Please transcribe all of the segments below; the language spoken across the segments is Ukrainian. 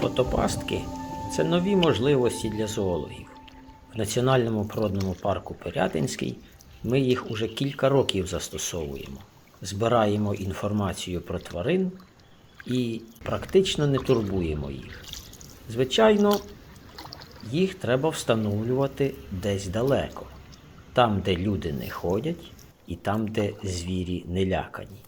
Фотопастки це нові можливості для зоологів. В Національному природному парку Пирятинський ми їх уже кілька років застосовуємо. Збираємо інформацію про тварин і практично не турбуємо їх. Звичайно, їх треба встановлювати десь далеко, там, де люди не ходять, і там, де звірі не лякані.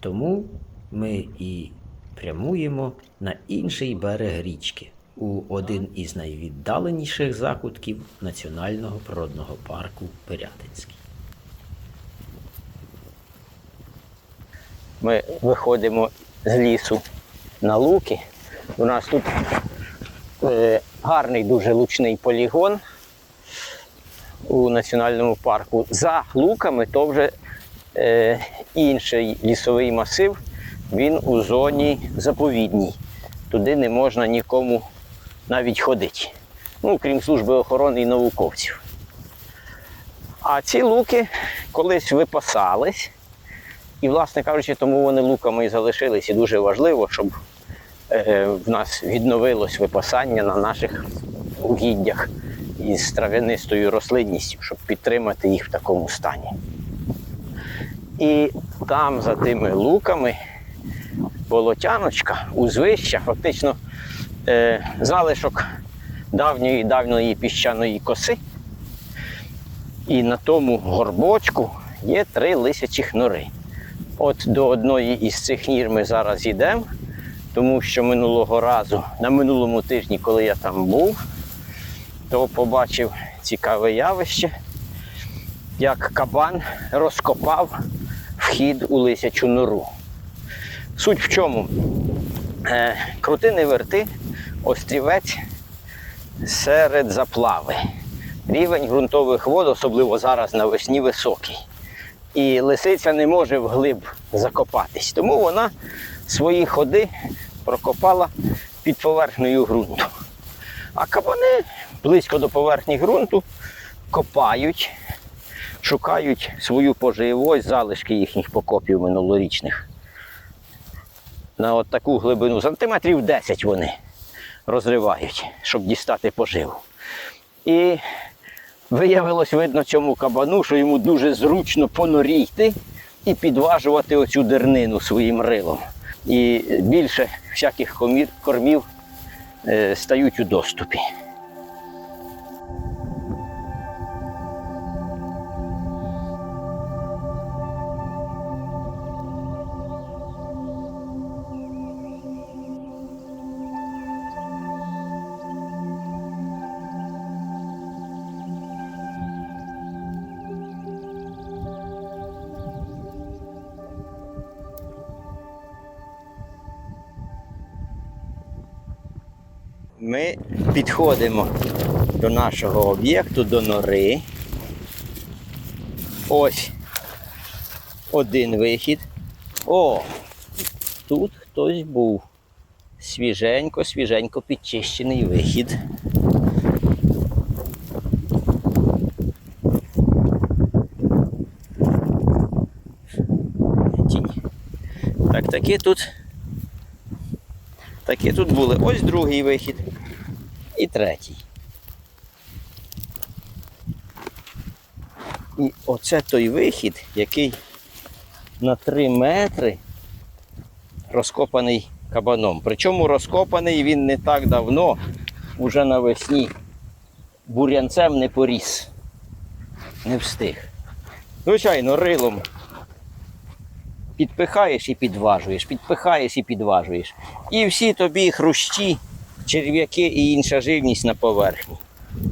Тому ми і прямуємо на інший берег річки у один із найвіддаленіших закутків Національного природного парку Пирятинський. Ми виходимо з лісу на луки. У нас тут е, гарний дуже лучний полігон у національному парку. За луками то вже е, інший лісовий масив, він у зоні заповідній. Туди не можна нікому навіть ходити. Ну, крім служби охорони і науковців. А ці луки колись випасались. І, власне кажучи, тому вони луками і залишились. І дуже важливо, щоб е, в нас відновилось випасання на наших угіддях із трав'янистою рослинністю, щоб підтримати їх в такому стані. І там, за тими луками, болотяночка, узвища, фактично е, залишок давньої давньої піщаної коси. І на тому горбочку є три лисячих нори. От до одної із цих нір ми зараз йдемо, тому що минулого разу, на минулому тижні, коли я там був, то побачив цікаве явище, як кабан розкопав вхід у лисячу нору. Суть в чому? Е, крути не верти, острівець серед заплави. Рівень ґрунтових вод, особливо зараз навесні, високий і лисиця не може вглиб закопатись. Тому вона свої ходи прокопала під поверхнею ґрунту. А кабани близько до поверхні ґрунту копають, шукають свою поживу, залишки їхніх покопів минулорічних. На от таку глибину сантиметрів 10 вони розривають, щоб дістати поживу. І Виявилось видно цьому кабану, що йому дуже зручно понорійти і підважувати оцю дернину своїм рилом. І більше всяких кормів е, стають у доступі. Ми підходимо до нашого об'єкту, до нори. Ось один вихід. О! Тут хтось був. Свіженько, свіженько підчищений вихід. Так, таки тут. Такі тут були. Ось другий вихід і третій. І оце той вихід, який на 3 метри розкопаний кабаном. Причому розкопаний він не так давно, уже навесні. Бурянцем не поріс. Не встиг. Звичайно, рилом підпихаєш і підважуєш, підпихаєш і підважуєш. І всі тобі хрущі, черв'яки і інша живність на поверхні.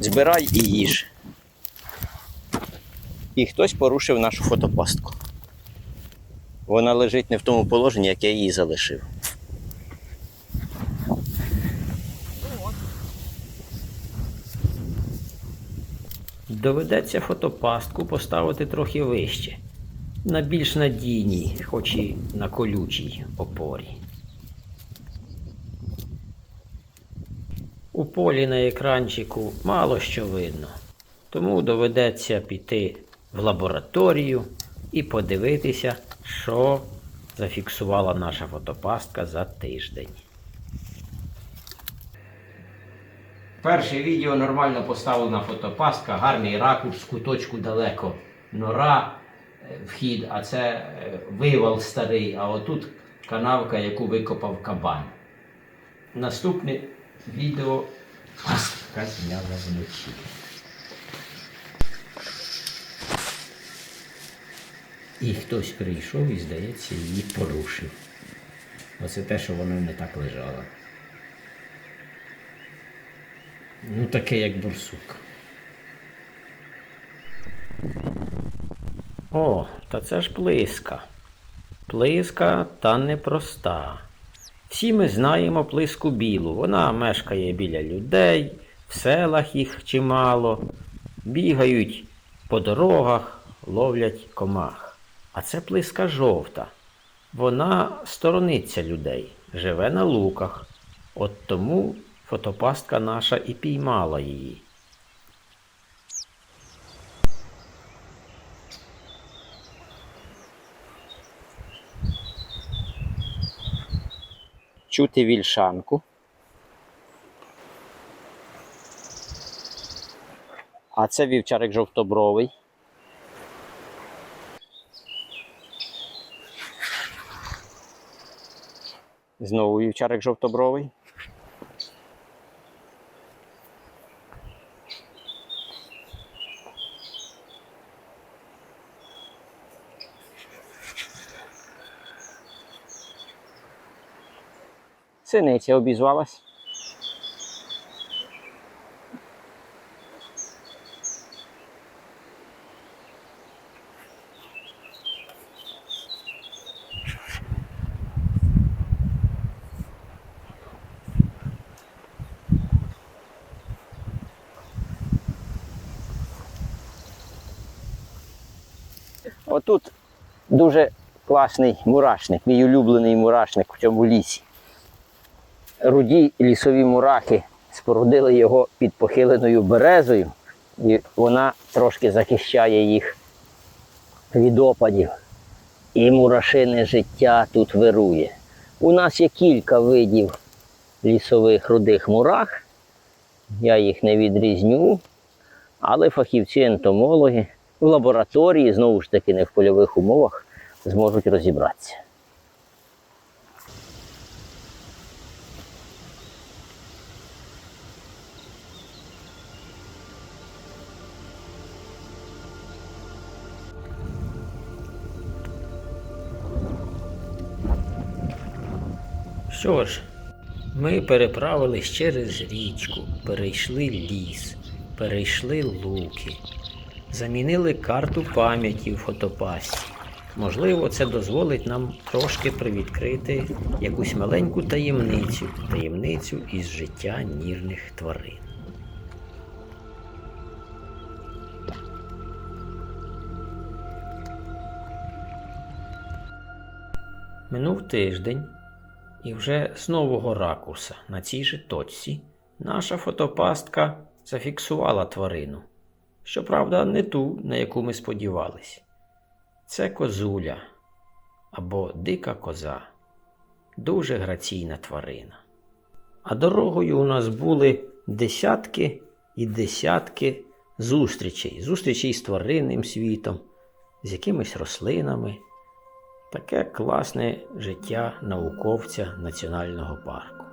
Збирай і їж. І хтось порушив нашу фотопастку. Вона лежить не в тому положенні, як я її залишив. Доведеться фотопастку поставити трохи вище, на більш надійній, хоч і на колючій опорі. У полі на екранчику мало що видно, тому доведеться піти в лабораторію і подивитися, що зафіксувала наша фотопастка за тиждень. Перше відео нормально поставлена фотопастка, гарний ракурс, куточку далеко. Нора, е, вхід, а це е, вивал старий, а отут канавка, яку викопав кабан. Наступне відео пастка зняла вночі. І хтось прийшов і, здається, її порушив. Оце те, що воно не так лежало. Ну, таке, як борсук. О, та це ж плиска. Плиска та непроста. Всі ми знаємо плиску білу. Вона мешкає біля людей, в селах їх чимало, бігають по дорогах, ловлять комах. А це плиска жовта. Вона сторониться людей, живе на луках. От тому фотопастка наша і піймала її. Чути вільшанку. А це вівчарик жовтобровий. Знову вівчарик жовтобровий. Синиця обізвалась. Отут дуже класний мурашник, мій улюблений мурашник в цьому лісі. Руді лісові мурахи спорудили його під похиленою березою, і вона трошки захищає їх від опадів. І мурашине життя тут вирує. У нас є кілька видів лісових рудих мурах. Я їх не відрізню, але фахівці-ентомологи в лабораторії, знову ж таки, не в польових умовах, зможуть розібратися. Що ж, ми переправились через річку, перейшли ліс, перейшли луки, замінили карту пам'яті в фотопасті. Можливо, це дозволить нам трошки привідкрити якусь маленьку таємницю, таємницю із життя нірних тварин. Минув тиждень, і вже з нового ракурса на цій же точці наша фотопастка зафіксувала тварину. Щоправда, не ту, на яку ми сподівались. Це козуля або дика коза, дуже граційна тварина. А дорогою у нас були десятки і десятки зустрічей, зустрічей з тваринним світом, з якимись рослинами. Таке класне життя науковця національного парку.